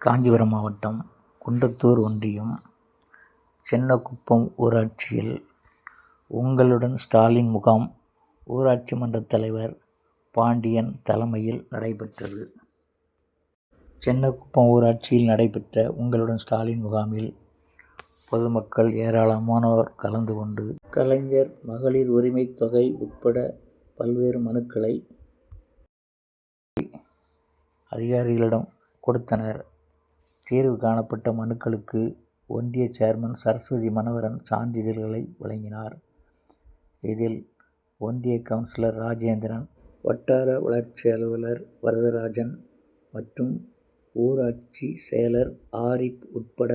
காஞ்சிபுரம் மாவட்டம் குன்றத்தூர் ஒன்றியம் சென்னக்குப்பம் ஊராட்சியில் உங்களுடன் ஸ்டாலின் முகாம் ஊராட்சி மன்ற தலைவர் பாண்டியன் தலைமையில் நடைபெற்றது. சென்னக்குப்பம் ஊராட்சியில் நடைபெற்ற உங்களுடன் ஸ்டாலின் முகாமில் பொதுமக்கள் ஏராளமானோர் கலந்து கொண்டு கலைஞர் மகளிர் உரிமை தொகை உட்பட பல்வேறு மனுக்களை அதிகாரிகளிடம் கொடுத்தனர். தீர்வு காணப்பட்ட மனுக்களுக்கு ஒன்றிய சேர்மன் சரஸ்வதி மனோகரன் சான்றிதழ்களை வழங்கினார். இதில் ஒன்றிய கவுன்சிலர் ராஜேந்திரன் வட்டார வளர்ச்சி அலுவலர் வரதராஜன் மற்றும் ஊராட்சி செயலர் ஆரிப் உட்பட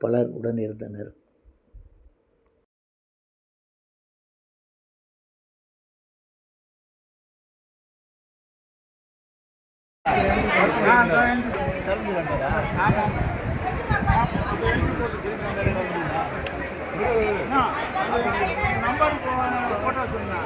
பலர் உடனிருந்தனர். நம்பர் போட்டோ சொன்னா